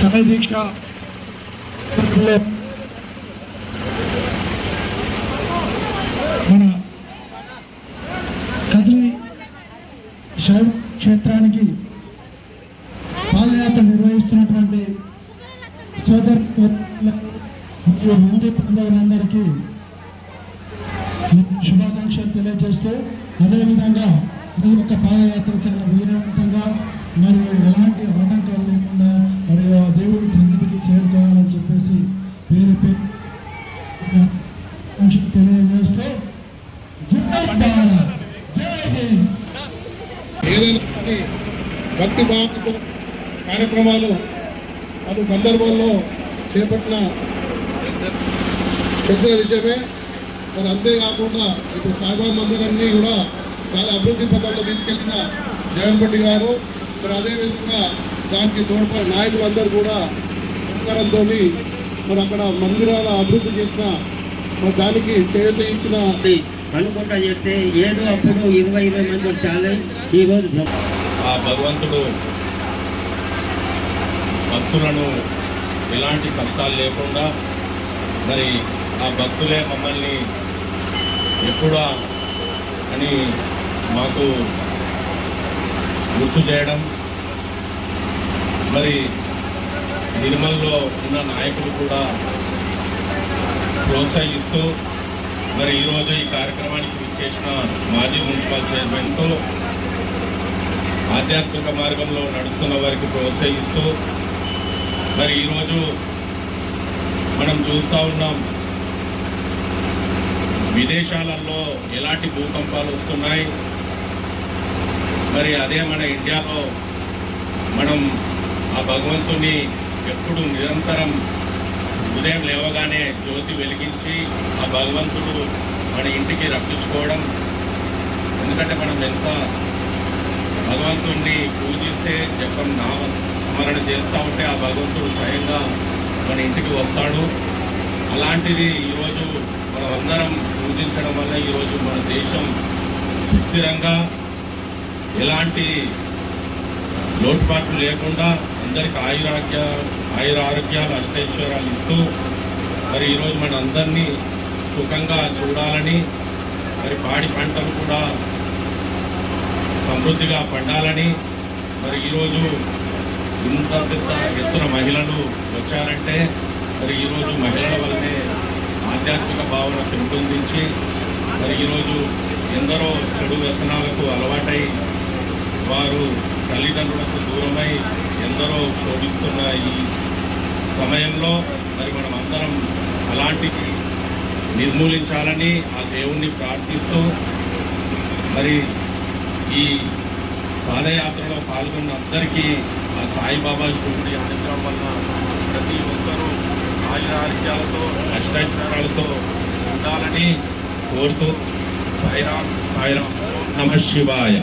సమయ దీక్ష. మన కదిలి శైవ క్షేత్రానికి పాదయాత్ర నిర్వహిస్తున్నటువంటి సోదర్ మంది బాంధవులందరికీ శుభాకాంక్షలు తెలియజేస్తూ అదేవిధంగా ఈ యొక్క పాదయాత్ర చాలా వీరవంతంగా మరియు ఎలాంటి ఆటంకాలు లేకుండా మరియు ఆ దేవుడి సన్నిధికి చేరుకోవాలని చెప్పేసి పేరు పేరు తెలియజేస్తే తెలియజేస్తూ ఏదైనా భక్తి భావ కార్యక్రమాలు పలు సందర్భాల్లో చేపట్టిన పెద్ద విషయమే మరి అంతేకాకుండా ఇప్పుడు సాయిబాబా మందిరాన్ని కూడా చాలా అభివృద్ధి పథంలో తీసుకెళ్ళిన జగన్పట్టి గారు. మరి అదేవిధంగా దానికి తోడ్పడి నాయకులందరూ కూడా సహకారంతో మరి అక్కడ మందిరాల అభివృద్ధి చేసిన మరి దానికి చేత ఇచ్చిన అనుకుంటా చేస్తే ఏదో అప్పుడు ఇరవై ఇరవై మంది వచ్చాలి ఈరోజు ఆ భగవంతుడు భక్తులను ఎలాంటి కష్టాలు లేకుండా మరి ఆ భక్తులే మమ్మల్ని ఎప్పుడా అని మాకు గుర్తు చేయడం మరి నిర్మల్లో ఉన్న నాయకులు కూడా ప్రోత్సహిస్తూ మరి ఈరోజు ఈ కార్యక్రమానికి విచ్చేసిన మాజీ మున్సిపల్ చైర్మన్తో ఆధ్యాత్మిక మార్గంలో నడుస్తున్న వారికి ప్రోత్సహిస్తూ మరి ఈరోజు మనం చూస్తూ ఉన్నాం విదేశాలలో ఎలాంటి భూకంపాలు వస్తున్నాయి? మరి అదే మన ఇండియాలో మనం ఆ భగవంతుని ఎప్పుడు నిరంతరం ఉదయం లేవగానే జ్యోతి వెలిగించి ఆ భగవంతుడు మన ఇంటికి రప్పించుకోవడం. ఎందుకంటే మనం ఎంత భగవంతుణ్ణి పూజిస్తే జపం నామ స్మరణ చేస్తూ ఉంటే ఆ భగవంతుడు స్వయంగా మన ఇంటికి వస్తాడు. అలాంటిది ఈరోజు మనం అందరం పూజించడం వల్ల ఈరోజు మన దేశం సుస్థిరంగా ఎలాంటి లోటుపాట్లు లేకుండా అందరికి ఆయురాగ్య ఆయుర ఆరోగ్యాలు అష్టైశ్వర్యాలు ఇస్తూ మరి ఈరోజు మన అందరినీ సుఖంగా చూడాలని మరి పాడి పంటలు కూడా సమృద్ధిగా పండాలని మరి ఈరోజు ఇంత పెద్ద ఎత్తున మహిళలు వచ్చారంటే మరి ఈరోజు మహిళల వల్లనే ఆధ్యాత్మిక భావన పెంపొందించి మరి ఈరోజు ఎందరో చెడు వ్యసనాలకు అలవాటై వారు తల్లిదండ్రులకు దూరమై ఎందరో శోభిస్తున్న ఈ సమయంలో మరి మనం అందరం అలాంటివి నిర్మూలించాలని ఆ దేవుణ్ణి ప్రార్థిస్తూ మరి ఈ పాదయాత్రలో పాల్గొన్న అందరికీ ఆ సాయిబాబా శివుడి అనుగ్రహం వల్ల ప్రతి ఒక్కరూ ఆయురారోగ్యాలతో అష్టైశ్వర్యాలతో ఉండాలని కోరుతూ సాయిరామ్ సాయిరామ్ నమ శివాయ.